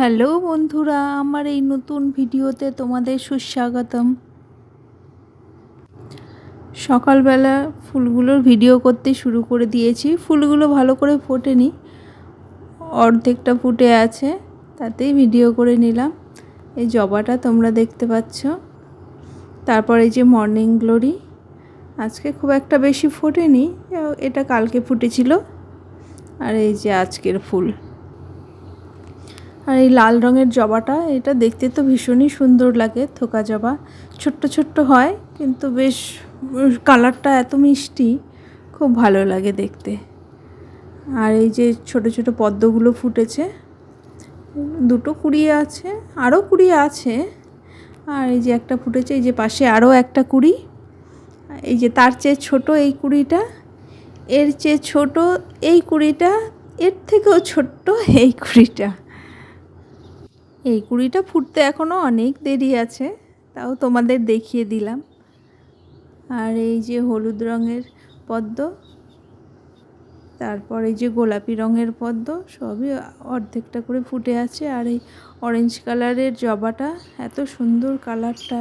Hello বন্ধুরা, আমার এই নতুন ভিডিওতে তোমাদের সুস্বাগতম। সকালবেলা ফুলগুলোর ভিডিও করতে শুরু করে দিয়েছি। ফুলগুলো ভালো করে ফোটেনি, অর্ধেকটা ফুটে আছে, তাতেই ভিডিও করে নিলাম। এই জবাটা তোমরা দেখতে পাচ্ছ। তারপরে যে মর্নিং গ্লোরি, আজকে খুব একটা বেশি ফোটেনি এটা কালকে ফুটেছিল। আর এই যে আজকের ফুল। আর এই লাল রঙের জবাটা, এটা দেখতে তো ভীষণই সুন্দর লাগে থোকা জবা। ছোট্ট ছোট্ট হয়, কিন্তু বেশ কালারটা এত মিষ্টি, খুব ভালো লাগে দেখতে। আর এই যে ছোট ছোট পদ্মগুলো ফুটেছে, দুটো কুড়িয়ে আছে আরও কুড়িয়ে আছে। আর এই যে একটা ফুটেছে, এই যে পাশে আরও একটা কুড়ি। এই যে তার চেয়ে ছোট এই কুড়িটা, এর চেয়ে ছোট এই কুড়িটা, এর থেকেও ছোট্ট এই কুড়িটা। এই কুড়িটা ফুটতে এখনও অনেক দেরি আছে, তাও তোমাদের দেখিয়ে দিলাম। আর এই যে হলুদ রঙের পদ্ম, তারপর এই যে গোলাপি রঙের পদ্ম, সবই অর্ধেকটা করে ফুটে আছে। আর এই অরেঞ্জ কালারের জবাটা, এত সুন্দর কালারটা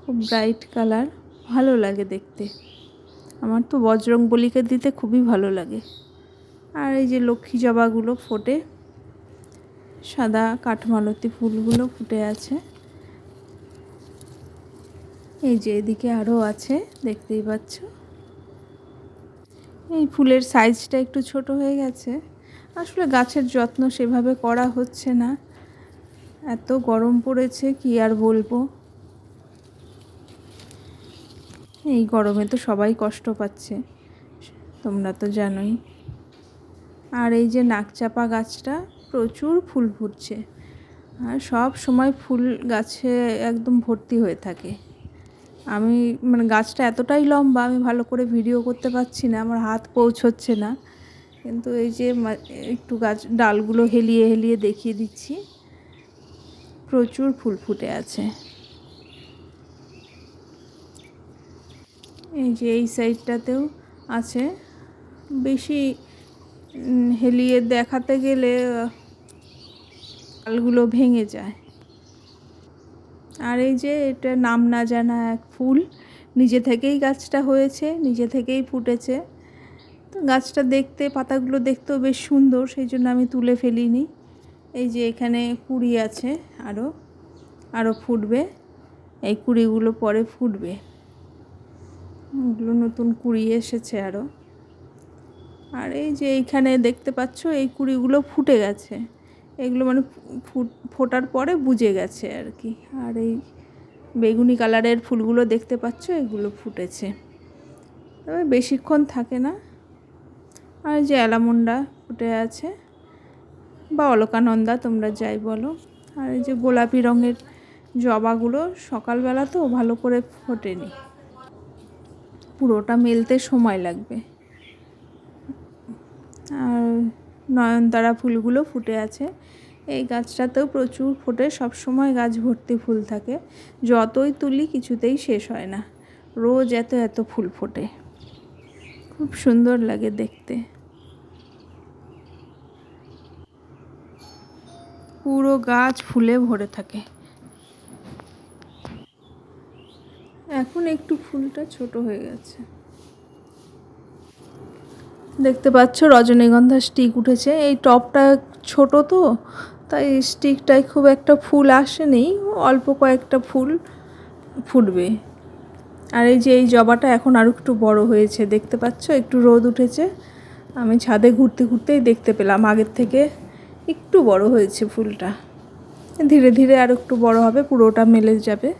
খুব ব্রাইট কালার ভালো লাগে দেখতে। আমার তো বজরং বলিকে দিতে খুবই ভালো লাগে। আর এই যে লক্ষ্মী জবাগুলো ফোটে সাদা কাঠমালতি ফুলগুলো ফুটে আছে। এই যে এদিকে আরও আছে, দেখতেই পাচ্ছ। এই ফুলের সাইজটা একটু ছোট হয়ে গেছে। আসলে গাছের যত্ন সেভাবে করা হচ্ছে না। এত গরম পড়েছে, কি আর বলব? এই গরমে তো সবাই কষ্ট পাচ্ছে, তোমরা তো জানোই। আর এই যে নাকচাপা গাছটা প্রচুর ফুল ফুটছে। আর সব সময় ফুল গাছে একদম ভর্তি হয়ে থাকে। আমি মানে গাছটা এতটাই লম্বা, আমি ভালো করে ভিডিও করতে পারছি না, আমার হাত পৌঁছচ্ছে না। কিন্তু এই যে একটু গাছ, ডালগুলো হেলিয়ে হেলিয়ে দেখিয়ে দিচ্ছি। প্রচুর ফুল ফুটে আছে। এই যে এই সাইডটাতেও আছে। বেশি হেলিয়ে দেখাতে গেলে ডালগুলো ভেঙে যায়। আর এই যে এটা নাম না জানা এক ফুল, নিজে থেকেই গাছটা হয়েছে, নিজে থেকেই ফুটেছে। তো গাছটা দেখতে, পাতাগুলো দেখতেও বেশ সুন্দর, সেই জন্য আমি তুলে ফেলিনি। এই যে এখানে কুড়ি আছে আরও আরও ফুটবে। এই কুড়িগুলো পরে ফুটবে। ওগুলো নতুন কুড়ি এসেছে আরও আর এই যে এইখানে দেখতে পাচ্ছ এই কুড়িগুলো ফুটে গেছে। এগুলো মানে ফুট, ফোটার পরে বুঝে গেছে আর কি। আর এই বেগুনি কালারের ফুলগুলো দেখতে পাচ্ছ, এগুলো ফুটেছে। তবে বেশিক্ষণ থাকে না। আর যে অ্যালামুন্ডা ফুটে আছে বা অলকানন্দা, তোমরা যাই বলো। আর এই যে গোলাপি রঙের জবাগুলো সকালবেলা তো ভালো করে ফোটেনি। পুরোটা মেলতে সময় লাগবে। আর নয়নতারা ফুলগুলো ফুটে আছে। এই গাছটাতেও প্রচুর ফোটে সব সময় গাছ ভর্তি ফুল থাকে। যতই তুলি কিছুতেই শেষ হয় না। রোজ এত এত ফুল ফোটে। খুব সুন্দর লাগে দেখতে। পুরো গাছ ফুলে ভরে থাকে। এখন একটু ফুলটা ছোট হয়ে গেছে। দেখতে পাচ্ছ, রজনীগন্ধা স্টিক উঠেছে। এই টপটা ছোট তো, তাই স্টিকটায় খুব একটা ফুল আসেনি, অল্প কয়েকটা ফুল ফুটবে। আর এই যে এই জবাটা এখন আরও একটু বড় হয়েছে, দেখতে পাচ্ছ? একটু রোদ উঠেছে। আমি ছাদে ঘুরতে ঘুরতেই দেখতে পেলাম, আগের থেকে একটু বড় হয়েছে ফুলটা। ধীরে ধীরে আর একটু বড় হবে, পুরোটা মেলে যাবে।